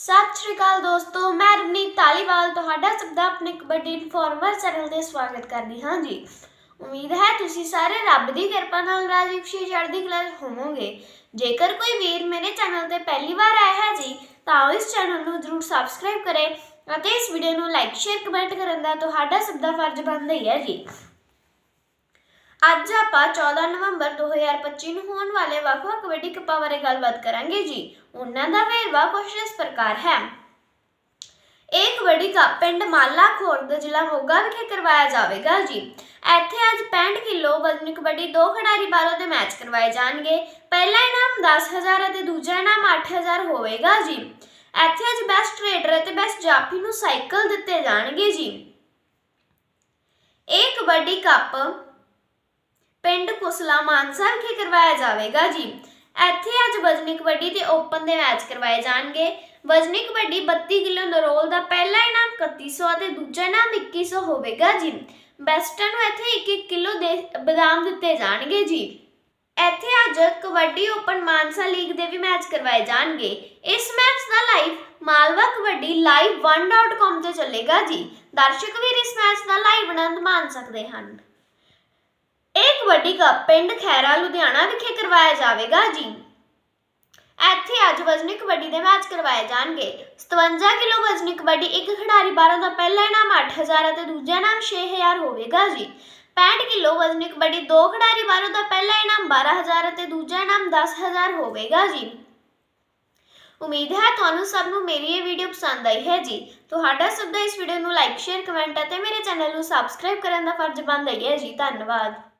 ਸਤਿ ਸ਼੍ਰੀ ਅਕਾਲ ਦੋਸਤੋ, ਮੈਂ ਰਵਨੀਤ ਤਾਲੀਵਾਲ ਤੁਹਾਡਾ ਸਭ ਦਾ ਆਪਣੇ ਕਬੱਡੀ ਇਨਫੋਰਮਰ ਚੈਨਲ ਤੇ ਸਵਾਗਤ ਕਰਦੀ ਹਾਂ ਜੀ। ਉਮੀਦ ਹੈ ਤੁਸੀਂ ਸਾਰੇ ਰੱਬ ਦੀ ਕਿਰਪਾ ਨਾਲ ਰਾਜੀ ਖੁਸ਼ੀ ਚੜ੍ਹਦੀ ਕਲਾ ਹੋਵੋਗੇ। ਜੇਕਰ ਕੋਈ ਵੀਰ ਮੇਰੇ ਚੈਨਲ ਤੇ ਪਹਿਲੀ ਵਾਰ ਆਇਆ ਹੈ ਜੀ, ਤਾਂ ਇਸ ਚੈਨਲ ਨੂੰ ਜਰੂਰ ਸਬਸਕ੍ਰਾਈਬ ਕਰੇ ਅਤੇ ਇਸ ਵੀਡੀਓ ਨੂੰ ਲਾਈਕ ਸ਼ੇਅਰ ਕਮੈਂਟ ਕਰਨ ਦਾ ਤੁਹਾਡਾ ਸਭ ਦਾ ਫਰਜ਼ ਬਣਦਾ ਹੀ ਹੈ ਜੀ। ਅੱਜ ਆਪਾਂ 14 ਨਵੰਬਰ 2025 ਨੂੰ ਹੋਣ ਵਾਲੇ ਵੱਖ-ਵੱਖ ਕਬੱਡੀ ਕੱਪਾਂ ਬਾਰੇ ਗੱਲਬਾਤ ਕਰਾਂਗੇ ਜੀ। ਉਹਨਾਂ ਦਾ ਵੇਰਵਾ ਕੁਝ ਇਸ ਪ੍ਰਕਾਰ ਹੈ। ਇਹ ਕਬੱਡੀ ਕੱਪ ਪਿੰਡ ਮਾਲਾ ਖੁਰਦ ਜ਼ਿਲ੍ਹਾ ਮੋਗਾ ਵਿਖੇ ਕਰਵਾਇਆ ਜਾਵੇਗਾ ਜੀ। ਇੱਥੇ ਅੱਜ 65 ਕਿਲੋ ਵਜ਼ਨ ਕਬੱਡੀ ਦੋ ਖਿਡਾਰੀ ਬਾਰੋ ਦੇ ਮੈਚ ਕਰਵਾਏ ਜਾਣਗੇ। ਪਹਿਲਾ ਇਨਾਮ 10000 ਅਤੇ ਦੂਜਾ ਇਨਾਮ 8000 ਹੋਵੇਗਾ ਜੀ। ਇੱਥੇ ਅੱਜ ਬੈਸਟ ਰੇਡਰ ਅਤੇ ਬੈਸਟ ਜਾਫੀ ਨੂੰ ਸਾਈਕਲ ਦਿੱਤੇ ਜਾਣਗੇ ਜੀ। ਇਹ ਕਬੱਡੀ ਕੱਪ ਪਿੰਡ ਕੁਸਲਾ ਮਾਨਸਾ ਵਿਖੇ ਕਰਵਾਇਆ ਜਾਵੇਗਾ ਜੀ। ਇੱਥੇ ਅੱਜ ਵਜਨੀ ਕਬੱਡੀ ਤੇ ਓਪਨ ਦੇ ਮੈਚ ਕਰਵਾਏ ਜਾਣਗੇ। ਵਜਨੀ ਕਬੱਡੀ 32 ਕਿਲੋ ਨਰੋਲ ਦਾ ਪਹਿਲਾ ਇਨਾਮ 3100 ਅਤੇ ਦੂਜਾ ਇਨਾਮ 2100 ਹੋਵੇਗਾ ਜੀ। ਬੈਸਟਾਂ ਨੂੰ ਇੱਥੇ 1-1 ਕਿਲੋ ਦੇ ਬਦਾਮ ਦਿੱਤੇ ਜਾਣਗੇ ਜੀ। ਇੱਥੇ ਅੱਜ ਕਬੱਡੀ ਓਪਨ ਮਾਨਸਾ ਲੀਗ ਦੇ ਵੀ ਮੈਚ ਕਰਵਾਏ ਜਾਣਗੇ। ਇਸ ਮੈਚ ਦਾ live Malwa Kabaddi live 1.com ਤੇ ਚੱਲੇਗਾ ਜੀ। ਦਰਸ਼ਕ ਵੀ ਇਸ ਮੈਚ ਦਾ ਲਾਈਵ ਆਨੰਦ ਮਾਣ ਸਕਦੇ ਹਨ। ਕਬੱਡੀ ਕੱਪ ਪਿੰਡ ਖੈਰਾ, ਲੁਧਿਆਣਾ ਵਿਖੇ ਕਰਵਾਇਆ ਜਾਵੇਗਾ ਜੀ। ਇੱਥੇ ਅੱਜ ਵਜ਼ਨੀ ਕਬੱਡੀ ਦੇ ਮੈਚ ਕਰਵਾਏ ਜਾਣਗੇ। 57 ਕਿਲੋ ਵਜ਼ਨੀ ਕਬੱਡੀ, ਇੱਕ ਖਿਡਾਰੀ 12 ਦਾ ਪਹਿਲਾ ਇਨਾਮ 8000 ਅਤੇ ਦੂਜਾ ਇਨਾਮ 6000 ਹੋਵੇਗਾ ਜੀ। 65 ਕਿਲੋ ਵਜ਼ਨੀ ਕਬੱਡੀ, ਦੋ ਖਿਡਾਰੀ 12 ਦਾ ਪਹਿਲਾ ਇਨਾਮ 12000 ਅਤੇ ਦੂਜਾ ਇਨਾਮ 10000 ਹੋਵੇਗਾ ਜੀ। ਉਮੀਦ ਹੈ ਤੁਹਾਨੂੰ ਸਭ ਨੂੰ ਮੇਰੀ ਇਹ ਵੀਡੀਓ ਪਸੰਦ ਆਈ ਹੈ ਜੀ। ਤੁਹਾਡਾ ਸਭ ਦਾ ਇਸ ਵੀਡੀਓ ਨੂੰ ਲਾਈਕ, ਸ਼ੇਅਰ, ਕਮੈਂਟ ਅਤੇ ਮੇਰੇ ਚੈਨਲ ਨੂੰ ਸਬਸਕ੍ਰਾਈਬ ਕਰਨ ਦਾ ਫਰਜ਼ ਬਣਦਾ ਹੀ ਹੈ ਜੀ। ਧੰਨਵਾਦ।